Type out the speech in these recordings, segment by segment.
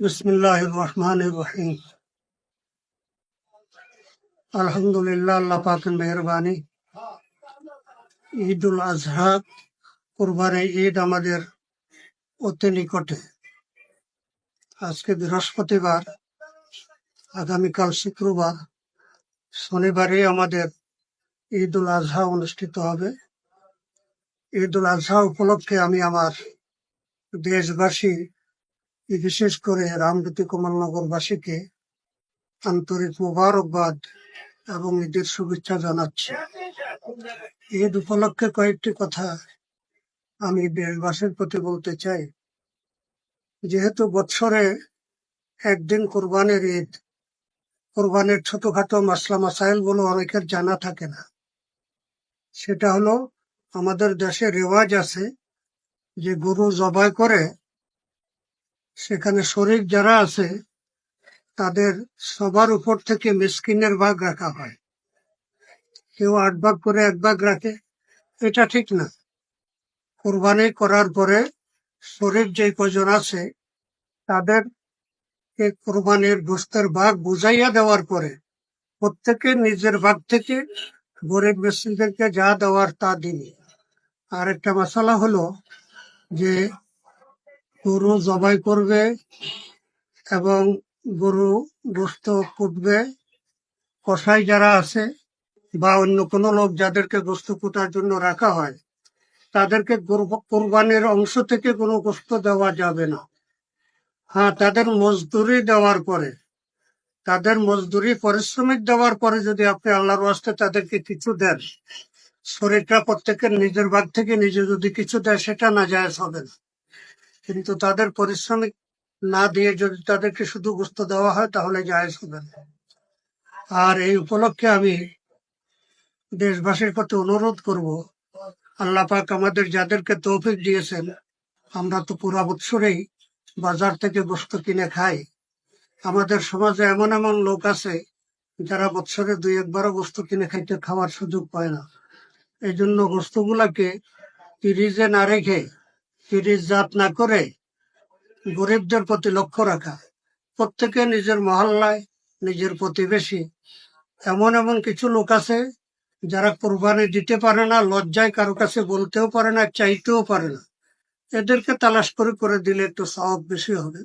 বিসমিল্লাহ রহমান রহিম। আলহামদুলিল্লাহ, আল্লাহ পাকের মেহরবানি। ঈদ উল আজহা কুরবানি ঈদ আমাদের অতি নিকটে। আজকে বৃহস্পতিবার, আগামীকাল শুক্রবার শনিবারে আমাদের ঈদ উল আজহা অনুষ্ঠিত হবে। ঈদ উল আজহা উপলক্ষে আমি আমার দেশবাসী বিশেষ করে রামগতি কমলনগরবাসীকে আন্তরিক মোবারকবাদ এবং ঈদের শুভেচ্ছা জানাচ্ছি। ঈদ উপলক্ষে কয়েকটি কথা আমি দেশবাসীর প্রতি বলতে চাই। যেহেতু বৎসরে একদিন কোরবানির ঈদ, কোরবানির ছোটখাটো মাসলা মাসাইল বলে অনেকের জানা থাকে না। সেটা হলো আমাদের দেশে রেওয়াজ আছে যে গরু জবাই করে সেখানে শরীর যারা আছে, তাদের সবার উপর থেকে মিসকিনের ভাগ রাখা হয়। কেউ আট ভাগ করে এক ভাগ রাখে, এটা ঠিক না। কোরবানি করার পরে শরীর যে কজন আছে, তাদের কোরবানির গোস্তের ভাগ বুঝাইয়া দেওয়ার পরে প্রত্যেকে নিজের ভাগ থেকে গরিব মিস্ত্রিদেরকে যা দেওয়ার তা দিন আর একটা মশালা হলো যে গরু জবাই করবে এবং গরু গোস্ত কুটবে। কষাই যারা আছে বা অন্য কোনো লোক যাদেরকে গোস্ত কুটার জন্য রাখা হয়, তাদেরকে কোরবানির অংশ থেকে কোনো গোস্ত দেওয়া যাবে না। হ্যাঁ তাদের মজদুরি দেওয়ার পরে, তাদের মজদুরি, পরিশ্রমিক দেওয়ার পরে যদি আপনি আল্লাহর ওয়াস্তে তাদেরকে কিছু দেন, শরীরটা প্রত্যেকের নিজের ভাগ থেকে নিজে যদি কিছু দেয়, সেটা না যায় হবে না। কিন্তু তাদের পরিশ্রমিক না দিয়ে যদি তাদেরকে শুধু গুস্ত দেওয়া হয়, তাহলে জায়েজ হবে না। আর এই উপলক্ষে আমি দেশবাসীর প্রতি অনুরোধ করব, আল্লাহ পাক আমাদের যাদেরকে তৌফিক দিয়েছেন, আমরা তো পুরা বৎসরেই বাজার থেকে গোস্ত কিনে খাই। আমাদের সমাজে এমন এমন লোক আছে, যারা বৎসরে দুই একবারও গোস্ত কিনে খাইতে খাওয়ার সুযোগ পায় না। এই জন্য গোস্তগুলাকে ফ্রিজে না রেখে ফ্রিজ জাত না করে গরিবদের প্রতি লক্ষ্য রাখা। প্রত্যেকে নিজের মহল্লায়, নিজের প্রতিবেশী। এমন এমন কিছু লোক আছে যারা কোরবানি দিতে পারে না, লজ্জায় কারও কাছে বলতেও পারে না, চাইতেও পারে না। এদেরকে তালাশ করে করে দিলে একটু সহজ বেশি হবে।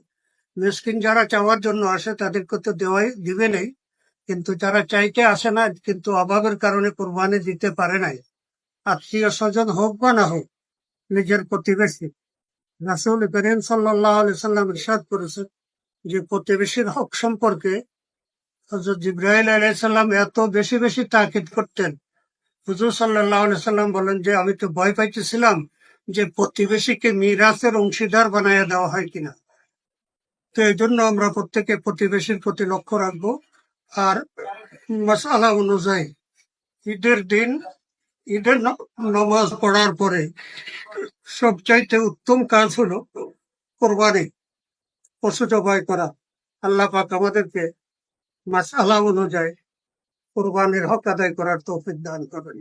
মিসকিন যারা চাওয়ার জন্য আসে, তাদেরকে তো দেওয়াই, দিবে নেই। কিন্তু যারা চাইতে আসে না, কিন্তু অভাবের কারণে কোরবানি দিতে পারে নাই। আত্মীয় স্বজন হোক বা না হোক নিজের প্রতিবেশী। রাসুল করিম সাল্লাহ সাল্লাম ইরশাদ করেছেন যে প্রতিবেশীর হক সম্পর্কে হজরত আলাইসাল্লাম এত বেশি বেশি তাকিদ করতেন। হুজুর সাল্লাহ সাল্লাম বলেন যে, আমি তো ভয় পাইতেছিলাম যে প্রতিবেশীকে মিরাসের অংশীদার বানাইয়া দেওয়া হয় কিনা। তো এই জন্য আমরা প্রত্যেকে প্রতিবেশীর প্রতি লক্ষ্য রাখব। আর মশালা অনুযায়ী ঈদের দিন ঈদের নামাজ পড়ার পরে সবচাইতে উত্তম কাজ হলো কোরবানি পশু জবাই করা। আল্লাহ পাক আমাদেরকে মাসালা অনুযায়ী কোরবানির হক আদায় করার তৌফিক দান করেন।